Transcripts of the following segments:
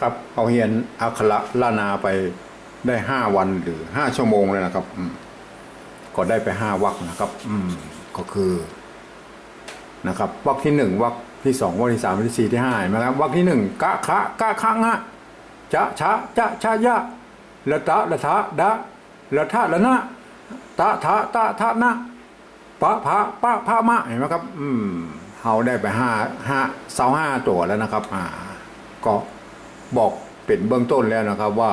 ครับเอาเฮียนอักขระลานาไปได้ห้าวันหรือห้าชั่วโมงเลยนะครับ อืมก็ได้ไปห้าวักนะครับ อืม ก็คือนะครับวักที่หนึ่งวักที่สองวักที่สามวักที่สี่ที่ห้าเห็นไหมครับวักที่หนึ่งกะคะกะคะงะจะชะจะชะยะละตะละทะดะละทะละนะตะทะตะทะนะปะพะปะพะมะเห็นไหมครับ อืมเฮาได้ไปห้าห้าเสาห้าตัวแล้วนะครับ อ่า ก็ บอกเป็นเบื้องต้นแล้วนะครับว่า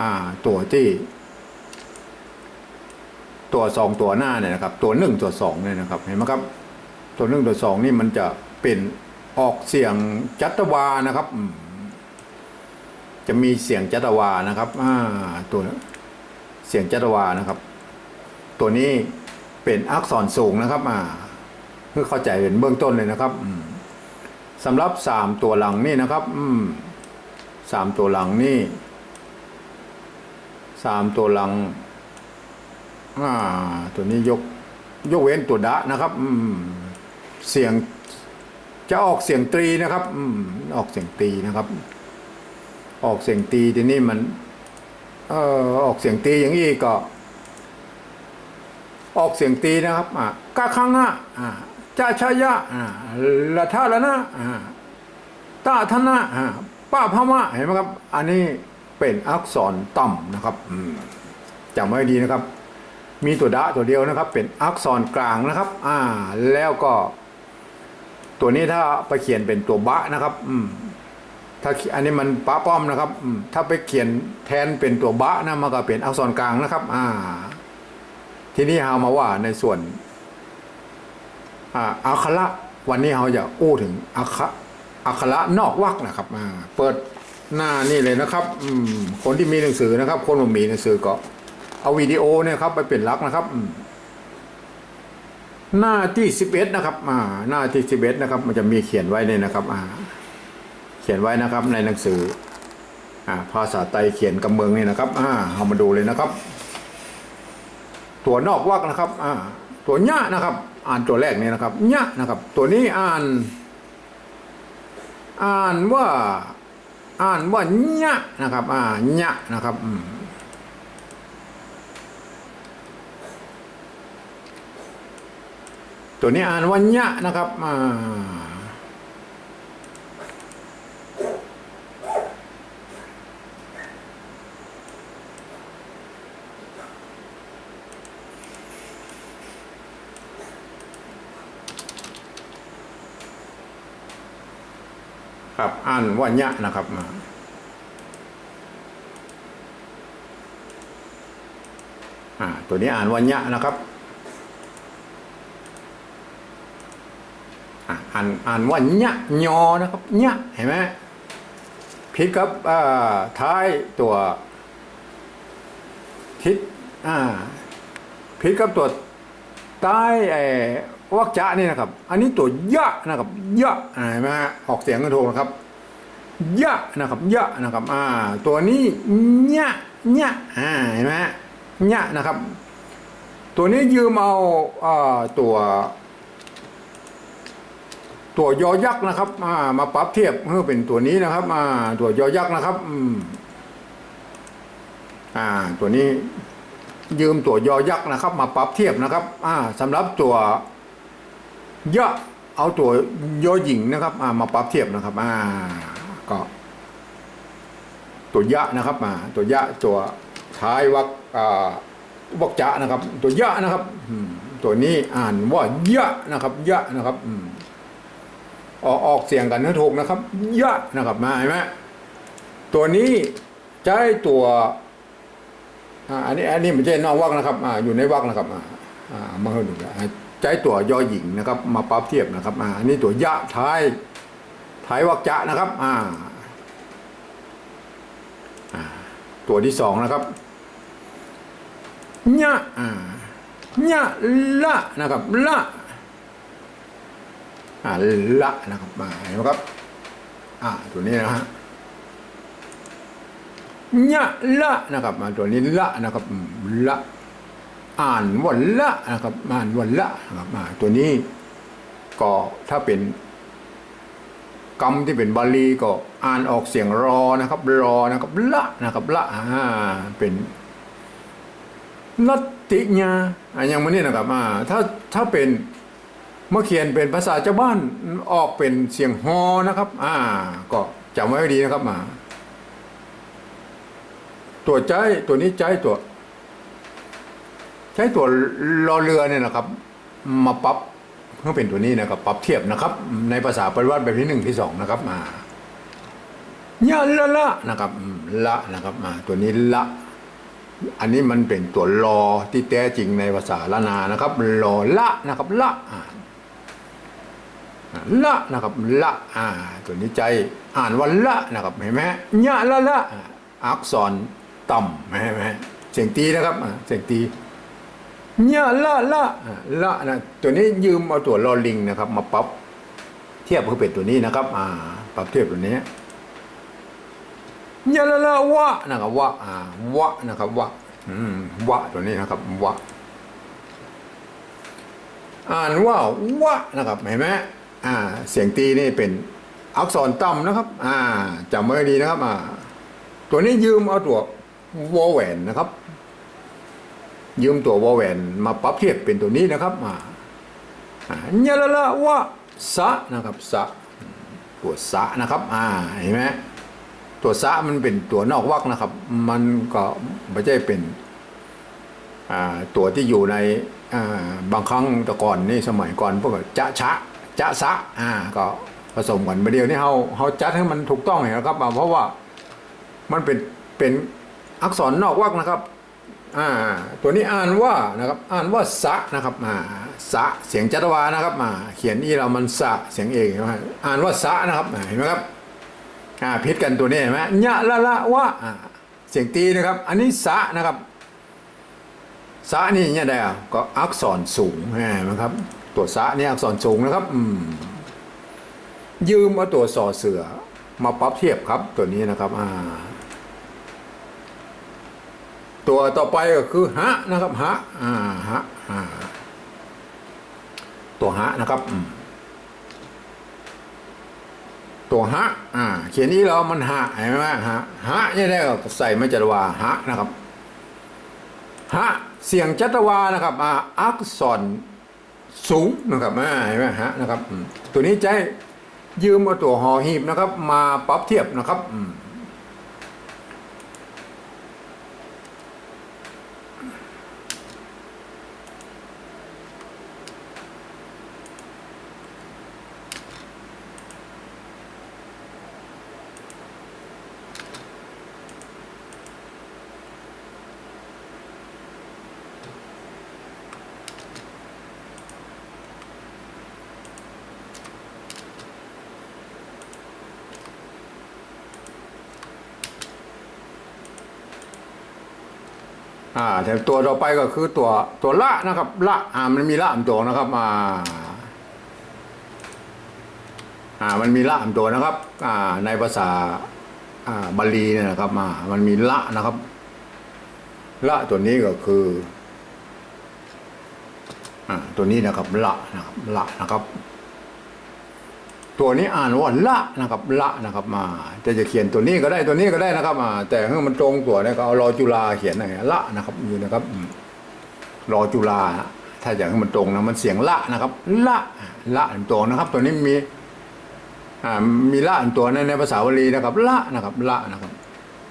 อ่าตัวที่ ตัวสองตัวหน้าเนี่ยนะครับ ตัวหนึ่งตัวสองเนี่ยนะครับ เห็นไหมครับ ตัวหนึ่งตัวสองนี่มันจะเป็นออกเสียงจัตวานะครับ จะมีเสียงจัตวานะครับอ่าตัวเสียงจัตวานะครับ ตัวนี้เป็นอักษรสูงนะครับอ่าเพื่อเข้าใจเป็นเบื้องต้นเลยนะครับอืมสำหรับสามตัวหลังนี่นะครับ อืม สามตัวหลังนี่สามตัวหลังอ่าตัวนี้ยกยกเว้นตัวดะนะครับเสียงจะออกเสียงตรีนะครับออกเสียงตรีนะครับ ออกเสียงตรีทีนี้มันเออออกเสียงตรีอย่างนี้ก็ ออกเสียงตีนะครับอ่ากะคังอะอ่าจาชายะอ่าละท่าละนะอ่าตาธนะอ่า ป้าพมะเห็นไหมครับ อันนี้เป็นอักษรต่ำนะครับจำไว้ดีนะครับ มีตัวดะตัวเดียวนะครับ เป็นอักษรกลางนะครับ อ่า แล้วก็ ตัวนี้ถ้าไปเขียนเป็นตัวบะนะครับ อืม ถ้าอันนี้มันปะป้อมนะครับอืมถ้าไปเขียนแทนเป็นตัวบะนะมันก็เป็นอักษรกลางนะครับ อ่า ทีนี้เรามาว่าในส่วนอ่าอักขระวันนี้เราจะอู้ถึงอักขะ อักขระนอกวักนะครับอ่าเปิดหน้านี่เลยนะครับคนที่มีหนังสือนะครับ คนไม่มีหนังสือก็ เอาวิดีโอเนี่ยครับ ไปเป็นลักนะครับหน้าที่สิบเอ็ดนะครับอ่าหน้าที่สิบเอ็ดนะครับ มันจะมีเขียนไว้เนี่ยนะครับอ่าเขียนไว้นะครับ ในหนังสืออ่าภาษาไตยเขียนกำเมืองนี่นะครับอ่าเอามาดูเลยนะครับ ตัวนอกวักนะครับอ่าตัวญะนะครับ อ่านตัวแรกเนี่ยนะครับญะนะครับ ตัวนี้อ่าน อ่านว่า อ่านว่าญะนะครับ อ่าญะนะครับตัวนี้อ่านว่าญะนะครับอ่า ครับอ่านว่าญะนะครับอ่าตัวนี้อ่านว่าญะนะครับอ่านอ่านว่าญะยอนะครับญะเห็นไหมพิดกับท้ายตัวทิศอ่าพิดกับตัวใต้ วักจะนี่นะครับ อันนี้ตัวยะนะครับยะเห็นไหมฮะออกเสียงกันถูกนะครับยะนะครับยะนะครับอ่าตัวนี้ญะญะอ่าเห็นไหมฮะญะนะครับ ตัวนี้ยืมเอาอ่าตัว ตัวยอยักษ์นะครับอ่ามาปรับเทียบเพื่อเป็นตัวนี้นะครับอ่าตัวยอยักษ์นะครับอืมอ่าตัวนี้ยืมตัวยอยักษ์นะครับ มาปรับเทียบนะครับอ่าสำหรับตัว ยะเอาตัวยอหญิงนะครับามาปรับเทียบนะครับอ่าก็ตัวยะนะครับอ่าตัวยะตัวท้ายวักอ่าวักจะนะครับ ตัวยะนะครับตัวนี้อ่านว่ายะนะครับยะนะครับออกออกเสียงกันให้ถูกนะครับยะนะครับมาเห็นไหมตัวนี้ใช้ตัวอ่าอันนี้อันนี้ไม่ใช่นอกวักนะครับ อ่า อยู่ในวักนะครับ อ่าอ่ามาให้ดูนะ ใช้ตัวยอหญิงนะครับ มาปรับเทียบนะครับอ่านนี้ตัวยะท้ายท้ายวักจะนะครับอ่าตัวที่สองนะครับยะอ่ายะละนะครับละอ่าละนะครับมาเห็นไหมครับอ่าตัวนี้นะฮะยะละนะครับมาตัวนี้ละนะครับละ อ่านว่าละนะครับอ่านว่าละนะครับตัวนี้ก็ถ้าเป็นกรรมที่เป็นบาลีก็อ่านออกเสียงรอนะครับ รอนะครับละนะครับละอ่าเป็นลัตติญาอะอย่างมันนี่นะครับอ่าถ้าถ้าเป็นเมื่อเขียนเป็นภาษาชาวบ้านออกเป็นเสียงฮอนะครับ อ่า ก็จำไว้ดีนะครับมา ตัวใจตัวนี้ใจตัว ใช้ตัวรอเรือเนี่ยนะครับ มาปรับเพื่อเป็นตัวนี้นะครับปรับเทียบนะครับ ในภาษาปริวัติแบบที่หนึ่งที่สองนะครับมาญาละละนะครับละนะครับมาตัวนี้ละ อันนี้มันเป็นตัวรอที่แท้จริงในภาษาละนานะครับรอละนะครับละละนะครับละอ่าตัวนี้ใจอ่านว่าละนะครับเห็นไหมญาละละอักษรต่ำเห็นไหมเสียงตีนะครับเสียงตี เนี่ยละละละนะตัวนี้ยืมเอาตัวลอลิงนะครับ มาปรับเทียบกับเป็ดตัวนี้นะครับ อ่า ปรับเทียบตัวนี้เนี่ยละละวะนะครับวะอ่าวะนะครับวะอืมวะตัวนี้นะครับวะอ่านว่าวะนะครับเห็นไหมอ่า เสียงตีนี่เป็นอักษรต่ำนะครับ อ่าจำไว้ดีนะครับ อ่า ตัวนี้ยืมเอาตัววอแหวนนะครับ ยืมตัววอแหวนมาปรับเทียบเป็นตัวนี้นะครับอ่าอ่าเนี่ยละละวะสะนะครับสะตัวสะนะครับอ่าเห็นไหมตัวสะมันเป็นตัวนอกวรรคนะครับ มันก็ไม่ใช่เป็นอ่าตัวที่อยู่ในอ่าบางครั้งแต่ก่อนนี่สมัยก่อนพวกจะชะจะสะอ่าก็ผสมกันมาเดียวนี่เขาเขาจัดให้มันถูกต้องนะครับอ่าเพราะว่ามันเป็นเป็นอักษรนอกวรรคนะครับ อ่าตัวนี้อ่านว่านะครับอ่านว่าสะนะครับอ่าสะเสียงจัตวานะครับอ่าเขียนอีเรามันสะเสียงเองนะอ่านว่าสะนะครับเห็นไหมครับอ่าพิษกันตัวนี้เห็นไหมยะละละว่าอ่าเสียงตีนะครับ อันนี้สะนะครับสะนี่เนี่ยได้ก็อักษรสูงเห็นไหมครับ ตัวสะนี่อักษรสูงนะครับอืมยืมเอาตัวสอเสือมาปรับเทียบครับตัวนี้นะครับอ่า ตัวต่อไปก็คือหะนะครับหะอ่าหะอ่าตัวหะนะครับตัวหะอ่าเขียนนี้เรามันหะเห็นไหมฮะหะนี่ได้ก็ใส่ไม่จัตวาหะนะครับหะเสียงจัตวานะครับอ่าอักษรสูงนะครับอ่าเห็นไหมฮะนะครับ ตัวนี้ให้ยืมเอาตัวหอหีบนะครับ มาปรับเทียบนะครับ อ่าแต่ตัวต่อไปก็คือตัวตัวละนะครับละอ่ามันมีละอันตัวนะครับอ่าอ่ามันมีละอันตัวนะครับอ่าในภาษาอ่าบาลีเนี่ยนะครับมามันมีละนะครับ ละตัวนี้ก็คืออ่าตัวนี้นะครับละนะครับละนะครับ ตัวนี้อ่านว่าละนะครับละนะครับมาจะจะเขียนตัวนี้ก็ได้ตัวนี้ก็ได้นะครับอ่าแต่ให้มันตรงตัวเนี่ยก็เอารอจุฬาเขียนอะไรละนะครับอยู่นะครับรอจุฬาถ้าอยากให้มันตรงนะมันเสียงละนะครับ ละละอันตรงนะครับ ตัวนี้มีอ่ามีละอันตัวในในภาษาบาลีนะครับ ละนะครับละนะครับ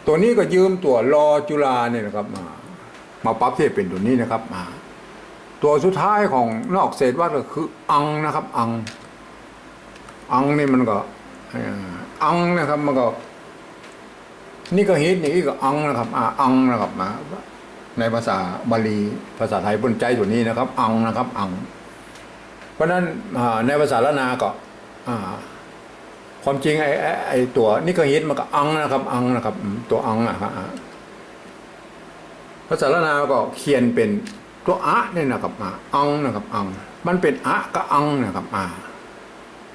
ตัวนี้ก็ยืมตัวรอจุฬาเนี่ยนะครับมามาปรับเทียบเป็นตัวนี้นะครับมาตัวสุดท้ายของนอกเศษวัดก็คืออังนะครับ อัง อังนี่มันก็อังนะครับ มันก็ นี่ก็ฮิตอย่างนี้ก็อังนะครับอ่าอังนะครับมาในภาษาบาลีภาษาไทยบนใจตัวนี้นะครับ อังนะครับ อัง เพราะนั้นในภาษาละนาก็ความจริงไอ้ไอ้ตัวนี่ก็ฮิตมันก็อังนะครับ อังนะครับ ตัวอังนะครับภาษาละนาก็เขียนเป็นตัวอะเนี่ยนะครับอ่าอังนะครับ อัง มันเป็นอะกับอังนะครับอ่า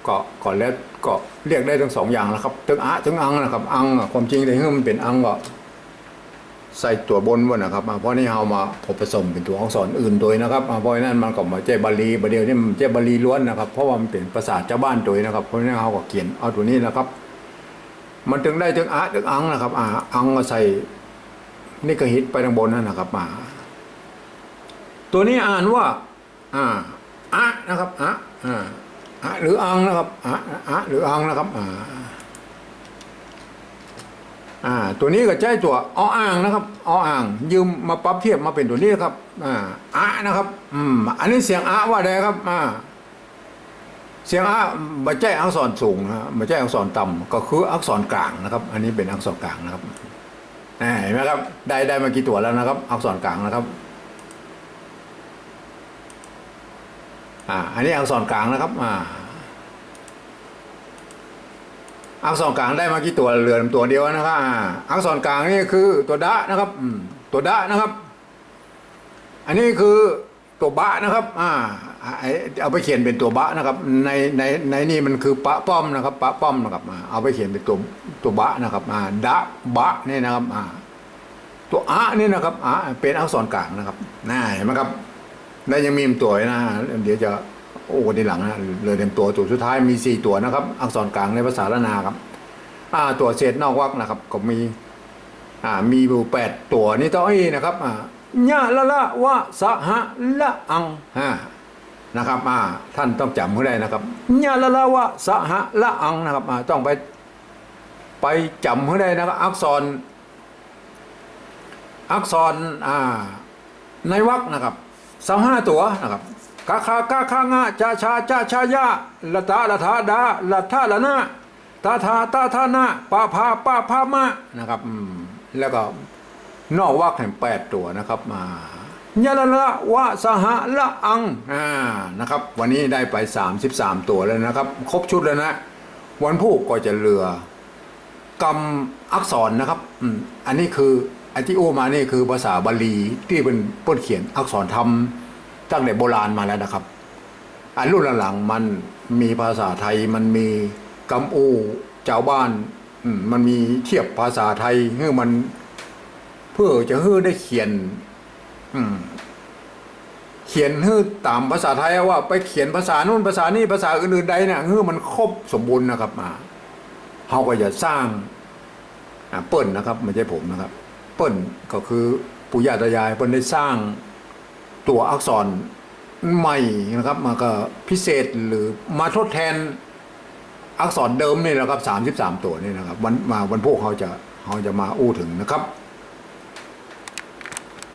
ก็ก็แล้วก็เรียกได้ทั้งสองอย่างแล้วครับทั้งอะทั้งอังนะครับอังความจริงแต่เมื่อมันเป็นอังก็ใส่ตัวบนว้นะครับเพราะนี่เอามาผสมเป็นตัวอักษรอื่นโดยนะครับเพราะนั้นมันก็มาเจ้บาลีบาเดี๋ยวนี่มันเจ้บาลีล้วนนะครับ เพราะว่ามันเป็นภาษาชาบ้านโดยนะครับ เพราะนั้นเขาก็เขียนเอาตัวนี้นะครับ มันถึงได้ถึงอะถึงอังนะครับอ่าอังก็ใส่นี่ก็ฮิตไปทางบนนั่นนะครับอ่าตัวนี้อ่านว่าอ่าอะนะครับอะอ่า อะหรืออังนะครับอะอะหรืออังนะครับอ่าอ่าตัวนี้ก็ใช้ตัวออ่างนะครับออ่าง ยืมมาปรับเทียบมาเป็นตัวนี้ครับอ่าอะนะครับอืมอันนี้เสียงอะว่าใดครับอ่าเสียงอะไม่ใช่อักษรสูงนะไม่ใช่อักษรต่ำก็คืออักษรกลางนะครับ อันนี้เป็นอักษรกลางนะครับเห็นไหมครับได้ได้มากี่ตัวแล้วนะครับ อักษรกลางนะครับ อ่าอันนี้อักษรกลางนะครับอ่าอักษรกลางได้มากี่ตัวเรือนตัวเดียวนะครับอ่าอักษรกลางนี่คือตัวดะนะครับอืมตัวดะนะครับ อันนี้คือตัวบะนะครับอ่าไอเอาไปเขียนเป็นตัวบะนะครับ ในในในนี่มันคือปะป้อมนะครับปะป้อมนะครับอ่าเอาไปเขียนเป็นตัวตัวบะนะครับอ่าดะบะนี่นะครับอ่าตัวอะนี่นะครับอะเป็นอักษรกลางนะครับน่าเห็นไหมครับ แล้วยังมีตัวนะเดี๋ยวจะโอ้วันดีหลังนะเลยเต็มตัวตัวสุดท้ายมีสี่ตัวนะครับ อักษรกลางในภาษาละนาครับ อ่าตัวเศษนอกวรรคนะครับ ก็มี อ่ามีอยู่แปดตัวนี่ต่องอีนะครับอ่ายะละละวะสะหะละอังอ่านะครับอ่าท่านต้องจำให้ได้นะครับยะละละวะสะหะละอังนะครับอ่าต้องไปไปจำให้ได้นะครับ อักษร อักษรอ่าในวรรคนะครับ สามห้าตัวนะครับกาคากาคางาจาชาจาชายาละตาละทาดาละทาละนาตาทาตาทานาปาพาปาพามะนะครับแล้วก็นอกวรรคแห่งแปดตัวนะครับมายะละละวะสหะละอังอ่านะครับ วันนี้ได้ไป 33 ตัวแล้วนะครับ ครบชุดแล้วนะ วันพุธก็จะเหลือกรรมอักษรนะครับอืมอันนี้คือ อันที่โอมานี่คือภาษาบาลีที่เป็นเปิ้นเขียนอักษรธรรมตั้งแต่โบราณมาแล้วนะครับอันรุ่นหลังๆมันมีภาษาไทยมันมีกำอูเจ้าบ้านมันมีเทียบภาษาไทยเพื่อมัน เพื่อจะเพื่อได้เขียน อืม เขียนให้ตามภาษาไทยว่า ไปเขียนภาษานู่นภาษานี่ภาษาอื่นๆใดเนี่ยเพื่อมันครบสมบูรณ์นะครับมาเขาก็จะสร้างอ่าเปิ้ลนะครับ ไม่ใช่ผมนะครับ เปิ้นก็คือปู่ย่าตายายเปิ้นได้สร้างตัวอักษรใหม่นะครับมาก็พิเศษหรือมาทดแทนอักษรเดิมนี่นะครับสามสิบสามตัวนี่นะครับ วันมาวันพวกเขาจะเขาจะมาอู้ถึงนะครับ